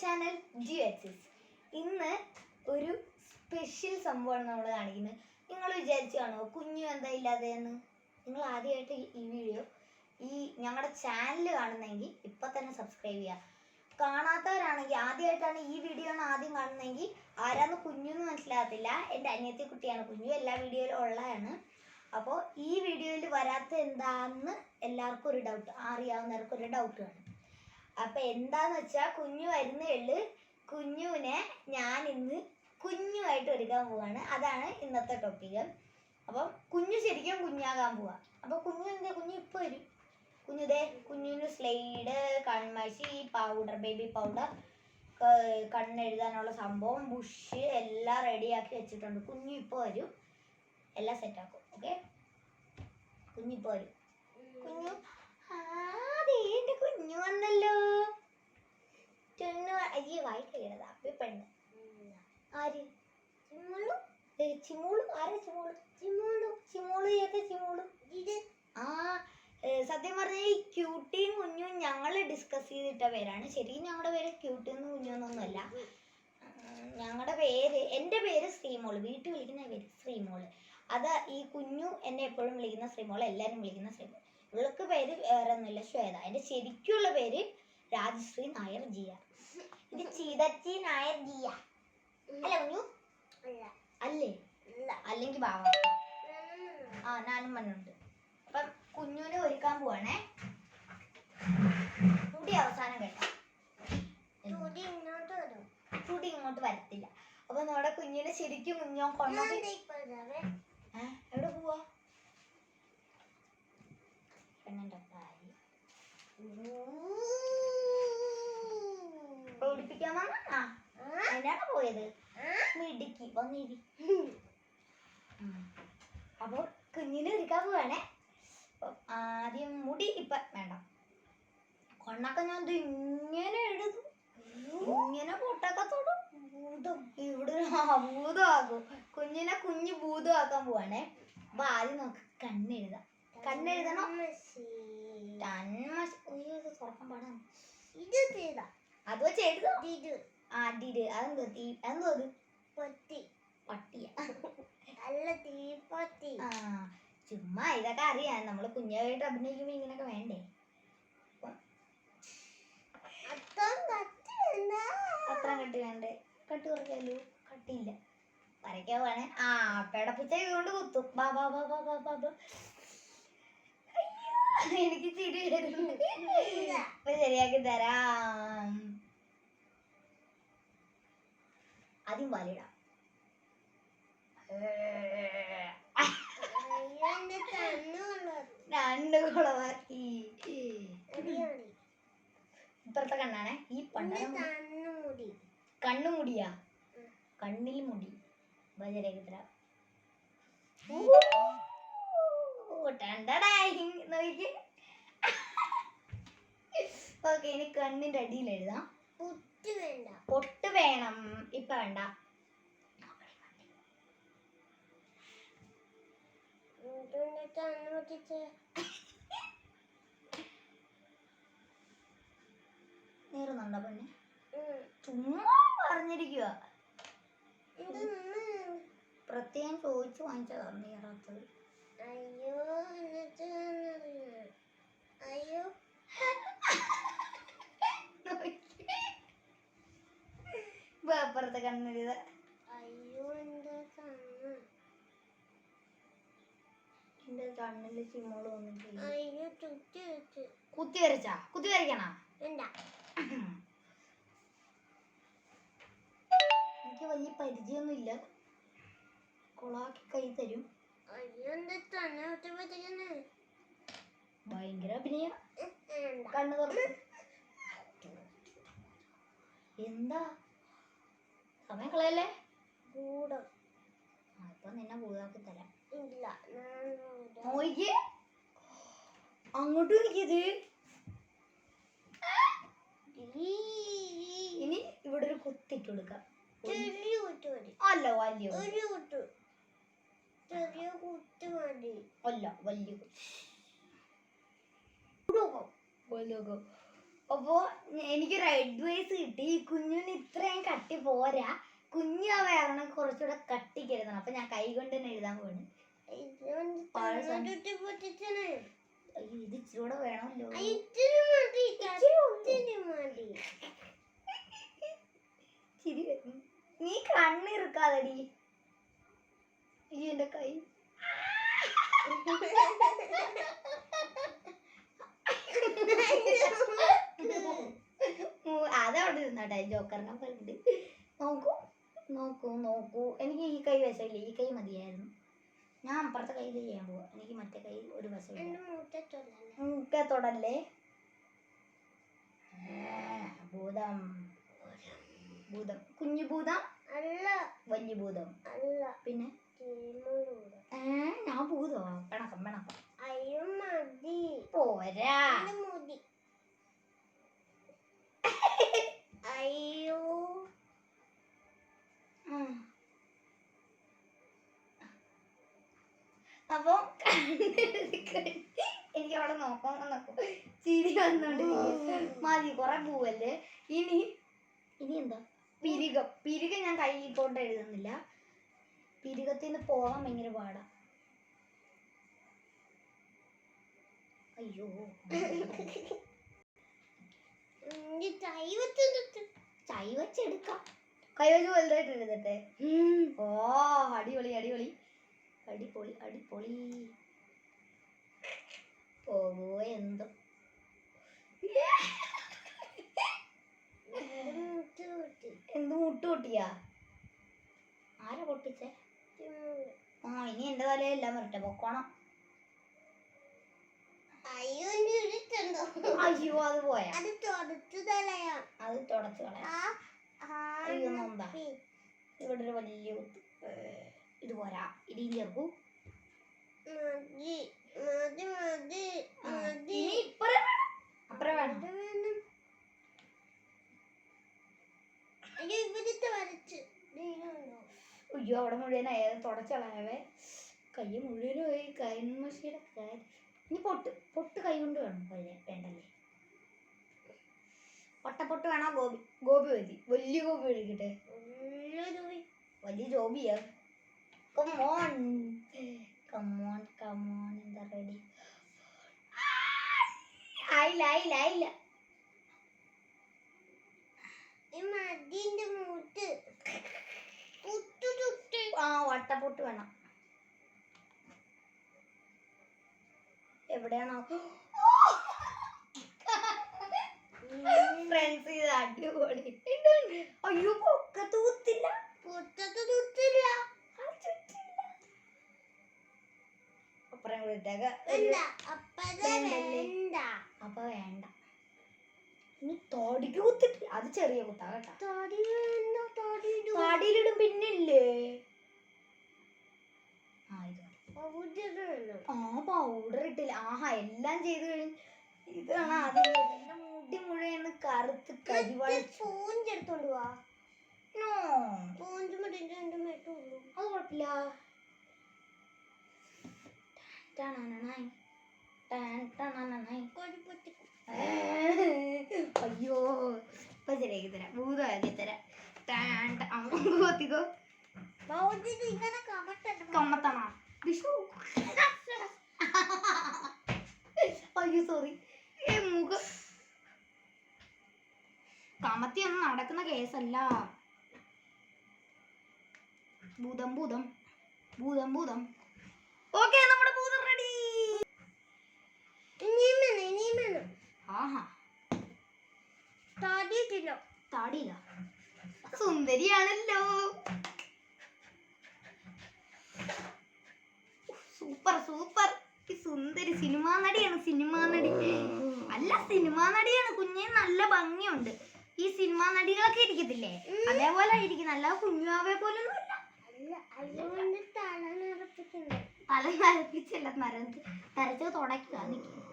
Channel G H S ഇന്ന് ഒരു special സംഭവമാണ് നമ്മൾ കാണിക്കുന്നത്. നിങ്ങൾ വിചാരിച്ചു കാണുമോ കുഞ്ഞു എന്താ ഇല്ലാതെ എന്ന് നിങ്ങൾ ആദ്യമായിട്ട് ഈ- ഈ വീഡിയോ ഈ ഞങ്ങളുടെ ചാനൽ കാണുന്നെങ്കിൽ ഇപ്പം തന്നെ സബ്സ്ക്രൈബ് ചെയ്യുക കാണാത്തവരാണെങ്കിൽ ആദ്യമായിട്ടാണ് ഈ വീഡിയോ ആണ് ആദ്യം കാണുന്നതെങ്കിൽ ആരാന്ന് കുഞ്ഞു എന്ന് മനസ്സിലാകത്തില്ല. എന്റെ അനിയത്തി കുട്ടിയാണ്. കുഞ്ഞു എല്ലാ വീഡിയോയിലും ഉള്ളതാണ്. അപ്പോൾ ഈ വീഡിയോയിൽ വരാത്ത എന്താന്ന് എല്ലാവർക്കും ഒരു ഡൗട്ട് അറിയാവുന്നവർക്കൊരു ഡൗട്ട് കാണും അപ്പൊ എന്താന്ന് വെച്ചാ കുഞ്ഞു വരുന്നേ ഉള്ളു കുഞ്ഞുവിനെ ഞാൻ ഇന്ന് കുഞ്ഞുമായിട്ട് ഒരുക്കാൻ പോവാണ്. അതാണ് ഇന്നത്തെ ടോപ്പിക് അപ്പം കുഞ്ഞു ശരിക്കും കുഞ്ഞാകാൻ പോവാ. അപ്പൊ കുഞ്ഞു എന്താ? കുഞ്ഞു ഇപ്പൊ വരും. കുഞ്ഞുതേ കുഞ്ഞിന് സ്ലൈഡ് കൺമഷി പൗഡർ ബേബി പൗഡർ കണ്ണെഴുതാനുള്ള സംഭവം ബുഷ് എല്ലാം റെഡിയാക്കി വെച്ചിട്ടുണ്ട്. കുഞ്ഞു ഇപ്പോൾ വരും. എല്ലാം സെറ്റാക്കും ഓക്കെ കുഞ്ഞിപ്പോൾ വരും. കുഞ്ഞു ആ കുഞ്ഞു വന്നല്ലോ. ചുന്നു അരി വായിക്കരുത് അപ്പി പെണ്ണ്. ആര്? ചിമ്മോളു? ചിമ്മോളു. ആരാ ചിമ്മോളു? ചിമ്മോളു. ചിമ്മോളു ഏതാ ചിമ്മോളു? ഇത്. ആ സത്യം പറഞ്ഞാൽ ഈ ക്യൂട്ടിയും കുഞ്ഞും ഞങ്ങൾ ഡിസ്കസ് ചെയ്തിട്ട പേരാണ്. ശരിക്കും ഞങ്ങളുടെ പേര് ക്യൂട്ടിന്നും കുഞ്ഞൊന്നൊന്നുമല്ല ഞങ്ങളുടെ പേര് എന്റെ പേര് ശ്രീമോൾ. വീട്ടിൽ വിളിക്കുന്ന പേര് ശ്രീമോൾ. അത് ഈ കുഞ്ഞു എന്നെ എപ്പോഴും വിളിക്കുന്ന ശ്രീമോൾ എല്ലാവരും വിളിക്കുന്ന ശ്രീമോൾ ഇവൾക്ക് പേര് വേറെ ഒന്നുമില്ല ശ്വേത. എന്റെ ശരിക്കുള്ള പേര് രാജശ്രീ നായർ ജിയ. ഇത് ചീതച്ചി നായർ ജിയ. അല്ല കുഞ്ഞു? അല്ലേ? അല്ലെങ്കിൽ ആ ഞാനും മണ്ണുണ്ട്. അപ്പം കുഞ്ഞുവിനെ ഒരുക്കാൻ പോവാണേ. മുടി അവസാനം കേട്ടോ. ചൂടി ഇങ്ങോട്ട് വരത്തില്ല. അപ്പൊ നമ്മുടെ കുഞ്ഞിനെ ശരിക്കും കുഞ്ഞോ കൊണ്ടു അപ്പൊ കുഞ്ഞിന് ഒരുക്കാൻ പോവാണേ. അപ്പം ആദ്യം മുടി ഇപ്പൊ വേണ്ട കൊണ്ണൊക്കെ ഞാൻ ഇങ്ങനെ എഴുതും ഇങ്ങനെ പൊട്ടൊക്കെ തൊടും. ഭൂതം ഇവിടെ ഭൂതമാകും കുഞ്ഞിനെ കുഞ്ഞു ഭൂതമാക്കാൻ പോവാണേ. അപ്പൊ ആദ്യം നമുക്ക് കണ്ണെഴുതാം കണ്ണെഴുതണം ഇത് അത് വെച്ച് എഴുതാം? ആ ഡിഡ് അതെന്തോ? തീ എന്തോ പട്ടി. പട്ടിയ. ആ ചുമ്മാ ഇതൊക്കെ അറിയാം. നമ്മൾ കുഞ്ഞായിട്ട് അഭിനയിക്കുമ്പോ ഇങ്ങനൊക്കെ വേണ്ടേ? അത്ര കട്ട് വേണ്ടേ കട്ട് കുറയ്ക്കാലോ? കട്ടിയില്ല. വരയ്ക്കാ പോണേ ആ പെടപ്പിച്ച കൊണ്ട് കുത്തും. ബാ ബാ ബാ ബാ ബാ ബാ ബാ. എനിക്ക് ചിരി വരുന്നു. അപ്പൊ ശരിയാക്കി തരാം. ആദ്യം വലിടാം രണ്ട് കണ്ണാണേ ഈ പണ്ടാണ് കണ്ണു കണ്ണിൽ മുടി ബജരേഖ തരാം നോക്കി ഇനി കണ്ണിന്റെ അടിയിൽ എഴുതാം പൊട്ട് വേണം ഇപ്പൊ വേണ്ട നീറുന്നുണ്ടോ പെണ്ണെ ചുമ്മാ പറഞ്ഞിരിക്കുക പ്രത്യേകം ചോദിച്ചു വാങ്ങിച്ചതാണ് നീറാത്തത് അയ്യോ അയ്യോ. അപ്പുറത്തെ കണ്ണെഴുത അയ്യോ എന്താ കണ്ണ് എന്റെ കണ്ണിൽ ചിമ്മോൾ വെച്ച് കുത്തി വരച്ചാ? കുത്തി വരയ്ക്കണ? എനിക്ക് വലിയ പരിചയമൊന്നും ഇല്ല കൊളാക്കി കൈ തരും. ഭയങ്കര അഭിനയ. കണ്ണു തുറന്ന് എന്താ? സമയം കളയല്ലേ? അപ്പൊ ആ, ഇപ്പൊ നിന്നെ ഭൂതാക്കി തരാം. നോക്കിയേ അങ്ങോട്ട് നോക്കിയത് ഇനി ഇവിടെ ഒരു കുത്തിട്ട് കൊടുക്കാം. അല്ല വലിയ അല്ല വലിയ. അപ്പോ എനിക്കൊരു അഡ്വൈസ് കിട്ടി. ഈ കുഞ്ഞിന് ഇത്രയും കട്ടി പോരാ. കുഞ്ഞു ആ വേറെ കുറച്ചുകൂടെ കട്ടിക്ക് എഴുതണം അപ്പൊ ഞാൻ കൈ കൊണ്ട് തന്നെ എഴുതാൻ പോണ് അയ്യോ ഇത് ഇച്ചിരൂടെ വേണമല്ലോ. ചിരി നീ കണ്ണിറുക്കാതടി. എന്റെ കൈ. അതവിടെ ഇരുന്നോട്ടെ ജോക്കറിനെ പറഞ്ഞിട്ട് നോക്കൂ നോക്കൂ നോക്കൂ. എനിക്ക് ഈ കൈ വെച്ചില്ലേ ഈ കൈ മതിയായിരുന്നു. ഞാൻ അപ്പുറത്തെ കൈ ചെയ്യാൻ പോവാ. എനിക്ക് മറ്റേ കൈ ഒരു മൂട്ടത്തുള്ളല്ലേ മൂക്കെ തൊടല്ലേ? ഭൂതം. ഭൂതം. കുഞ്ഞു ഭൂതം? അല്ല. വലിയ ഭൂതം. അല്ല. പിന്നെ? ഞാൻ ഭൂതോ. പിണക്കം പിണക്കം. അയ്യോ മതി. പോരാ. എന്റെ മുടി അയ്യോ ഉം. അപ്പൊ എനിക്ക് അവിടെ നോക്കാം നോക്കും ചിരി വന്നോണ്ട് മതി കൊറേ പൂവല്ലേ. ഇനി ഇനി എന്താ? പിരികം. പിരികം ഞാൻ കൈ കൊണ്ട് എഴുതുന്നില്ല. പിരികത്തിന് പോകാൻ ഭയങ്കര പാടാ. അയ്യോ. ചൈ വെച്ചെടുക്കാം. കൈ വെച്ച് വലുതായിട്ട് എഴുതട്ടെ? ഓ അടിപൊളി അടിപൊളി. അടിപൊളി അടിപൊളി. പോവോ എന്തോ. എന്ത് മുട്ട് പൊട്ടിയാ? ആരാ പൊട്ടിച്ചേ? ആ ഇനി എന്റെ തലയെല്ലാം വരട്ടെ പൊക്കോണം. അയ്യോ അയ്യോ അത് പോയ. അത് തുടച്ചു തലയാ അത് തുടച്ചു കളയാ. അയ്യോ നപ്പി. ഇവിടെ ഒരു വലിയ കുത്ത്. അപ്പറേ വേണം. ഇത് വേണം. അയ്യോ അവിടെ മുഴുവൻ അത് തുടച്ചളയവേ കൈ മുഴുവനും പോയി കൈമശിയുടെ കാര്യം. ഇനി പൊട്ട് പൊട്ട് കൈ കൊണ്ട് വേണം വേണ്ടല്ലേ? പൊട്ട പൊട്ട് വേണോ ഗോപി? ഗോപി മതി. വലിയ ഗോപി വലിയ നല്ലൊരു വലിയ ജോബിയാ come on come on come on എന്താ റെഡി ആയില്ല ആയില്ല ആയില്ല ഈ മതിന്റെ മൂട്ട് പുട്ടു ചുട്ട് ആ വട്ടപ്പൊട്ട് വേണം. എവിടെയാണോ? ഫ്രണ്ട്സ് ഇത് അടിപൊളി. അയ്യോ പൊക്ക തൂത്തില്ല പുട്ടത്ത് ചുട്ടില്ല അപ്പുറം കൂടി ഇട്ടേക്ക. അപ്പൊ വേണ്ട. ഇനി തോടിക്ക് കുത്തിട്ട് അത് ചെറിയ കുത്താ കേട്ടോ. താടിയിലിടും പിന്നില്ലേ? ആ പൗഡർ ഇട്ടില്ല. ആഹാ എല്ലാം ചെയ്ത് കഴിഞ്ഞ് ഇതാണ് ആദ്യം. എന്റെ മുടി മുഴുവൻ കറുത്ത് കരിവാളിച്ചു സ്പോഞ്ച് എടുത്തോണ്ട് വാ. സ്പോഞ്ച് അത് കുഴപ്പമില്ല ടണനനായി. ടൺ ടണനനായി. കൊടി പൊട്ടി അയ്യോ ഇപ്പൊ ശരിയാക്കി തരാം. ഭൂതമാക്കി തരാം. കൊത്തിക്കോ. കമ്മത്തണ വിഷു അയ്യോ സോറി ഏ മുഖം. കമത്തി ഒന്നും നടക്കുന്ന കേസല്ല. ഭൂതം ഭൂതം. ഭൂതം ഭൂതം. ഓക്കെ നമ്മുടെ ഭൂതം റെഡി ഇനിയും വേണം ഇനിയും വേണം ആഹാ. താടിയിട്ടില്ല. താടിയില്ല. സുന്ദരിയാണല്ലോ. Super super. ഈ സുന്ദരി സിനിമാ നടിയാണ് സിനിമാ നടി. അല്ല സിനിമാ നടിയാണ് കുഞ്ഞെ. നല്ല ഭംഗിയുണ്ട്. ഈ സിനിമാ നടികളൊക്കെ ഇരിക്കത്തില്ലേ? അതേപോലെ ഇരിക്കുന്ന നല്ല കുഞ്ഞുവാവെ പോലൊന്നും തല നരപ്പിച്ചല്ല നരച്ച് നരച്ച് തുടക്കുക നിക്ക്.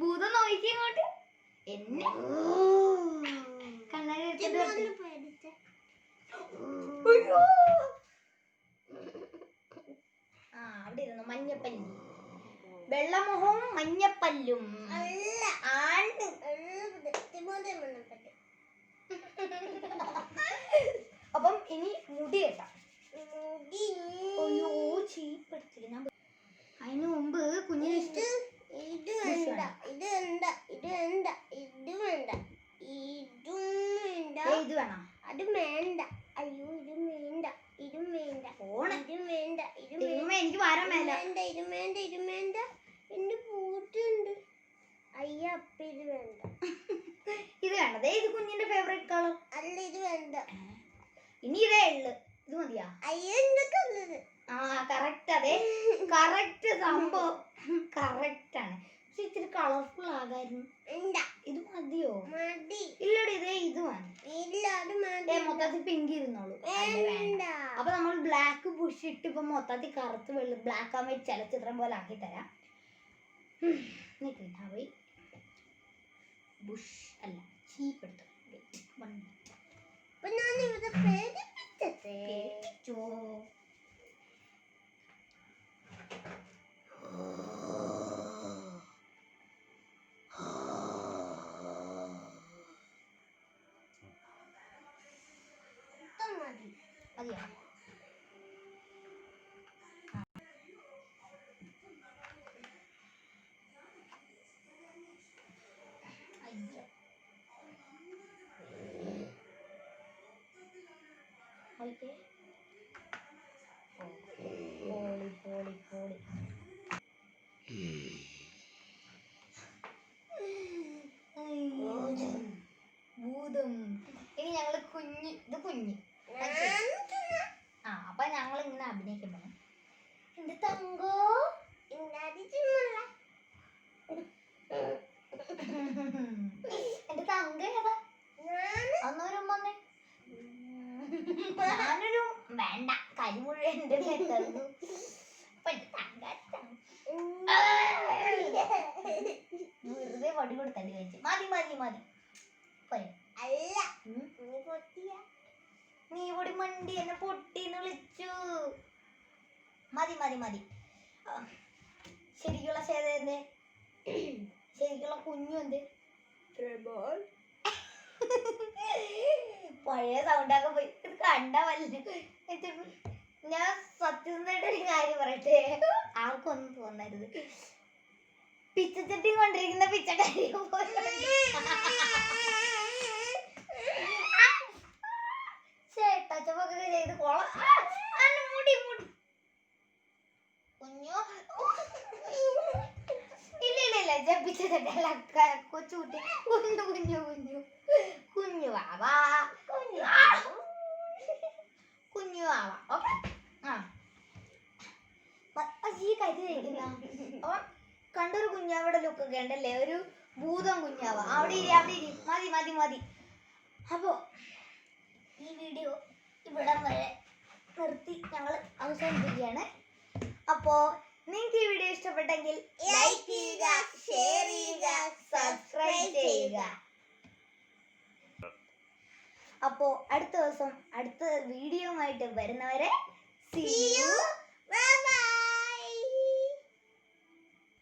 ഭൂതം നോക്കി ഇങ്ങോട്ട്. എന്നെ. കണ്ണാടി. ആ അവിടെ ഇരുന്നു. മഞ്ഞപ്പല്ലി. വെള്ളമുഖവും മഞ്ഞപ്പല്ലും. അല്ല. അപ്പം ഇനി മുടി കേട്ടാ. മുടി. അയ്യോ ചീപ്പെടുത്തില്ല ഞാൻ അതിനു മുമ്പ് കുഞ്ഞിന് ഇത് വേണ്ട ഇത് വേണ്ട ഇത് വേണ്ട ഇത് വേണ്ട. ഇതും വേണ്ട. ഇത് വേണം. അത് വേണ്ട അയ്യോ ഇതും വേണ്ട ഇതും വേണ്ട ഫോണ് ഇതും വേണ്ട ഇതും ദൈവമേ എനിക്ക് വരാൻ മേല വേണ്ട ഇതും വേണ്ട ഇതും വേണ്ട എന്റെ പൂട്ടുണ്ട് അയ്യ അപ്പ ഇത് വേണ്ട ഇത് വേണ്ട ദേ ഇത് കുഞ്ഞിന്റെ ഫേവറേറ്റ് കളർ അല്ല ഇത് വേണ്ട ഇനി ഇതേ ഉള്ളു ഇത് മതിയാ അയ്യോ എന്തൊക്കെ ഉള്ളത് ആ കറക്റ്റ് അതെ കറക്റ്റ് സംഭവം കറക്റ്റ് ആണ് പക്ഷെ ഇത്തിരി ഇത് മതിയോ? മതി. ഇല്ലടി ഇതേ ഇത് മതി. മൊത്തത്തിൽ പിങ്ക് ഇരുന്നോളൂ. അപ്പൊ നമ്മൾ ബ്ലാക്ക് പുഷ് ഇട്ട് ഇപ്പൊ മൊത്തത്തിൽ കറുത്ത് വെള്ളം ബ്ലാക്ക് ആകുമ്പോൾ ചലച്ചിത്രം പോലെ ആക്കി തരാം. പോയി. ബുഷ് അല്ല ചീപ്പ് എടുത്തു. Minute. അപ്പൊ ഞാൻ ഇവിടെ പേടിപ്പിച്ചേ? മതിയോ അയ്യോ. നോക്കിയേ. പോളി പോളി പോളി അയ്യോ. ഭൂതം ഇനി ഞങ്ങൾ കുഞ്ഞ് ഇത് കുഞ്ഞ് ഞാൻ ആ അപ്പൊ ഞങ്ങൾ ഇങ്ങനെ അഭിനയിക്കാൻ പോണം എന്റെ തങ്കോ ഇണ്ടാതിച്ചുമുള്ള എന്റെ തങ്ക ഏതാ? ഞാൻ അന്നൊരു വന്നേ. ഞാനൊരു വേണ്ട. കരി മുഴുവൻ എന്റെ വെറുതെ വടി കൊടുത്തടി കഴിച്ചു മതി മതി മതി. അല്ല. നീ പൊട്ടിയ. നീ പൊടി മണ്ടി എന്നെ പൊട്ടിന്ന് വിളിച്ചു. മതി മതി മതി. കുഞ്ഞു എന്ത് പഴയ സൗണ്ടാക്കാൻ പോയി. ഇത് കണ്ടാ വല്ല ഞാൻ സത്യസന്ധമായിട്ട് ഒരു കാര്യം പറയട്ടെ? ആർക്കൊന്നും തോന്നരുത്. പിച്ചച്ചട്ടി കൊണ്ടിരിക്കുന്ന പിച്ചക്കാരി പോലെ. ചേട്ടച്ചപ്പൊക്കെ ചെയ്ത് കൊള ആ, അന്ന് മുടി മുടി കുഞ്ഞു ഇല്ല ഇല്ല ജപ്പിച്ചതല്ല കൊച്ചുകുട്ടി കുഞ്ഞു കുഞ്ഞു കുഞ്ഞു. കുഞ്ഞു വാവാ. കുഞ്ഞു കുഞ്ഞു വാവ. ഓക്കെ ആ. ഈ കരി കഴിക്കുന്ന അപ്പം കണ്ടൊരു കുഞ്ഞാവയുടെ ലുക്കൊക്കെ ഉണ്ടല്ലേ? ഒരു ഭൂതം കുഞ്ഞാവ. അവിടെ ഇരി അവിടെ ഇരി. മതി മതി മതി. അപ്പോ ഈ വീഡിയോ ഇവിടം വരെ നിർത്തി ഞങ്ങൾ അവസാനിപ്പിക്കുകയാണ്. അപ്പോ നിങ്ങൾക്ക് ഈ വീഡിയോ ഇഷ്ടപ്പെട്ടെങ്കിൽ ലൈക്ക് ചെയ്യുക ഷെയർ ചെയ്യുക സബ്സ്ക്രൈബ് ചെയ്യുക. അപ്പോ അടുത്ത ദിവസം അടുത്ത വീഡിയോ ആയിട്ട് വരുന്നവരെ സി യു ബൈ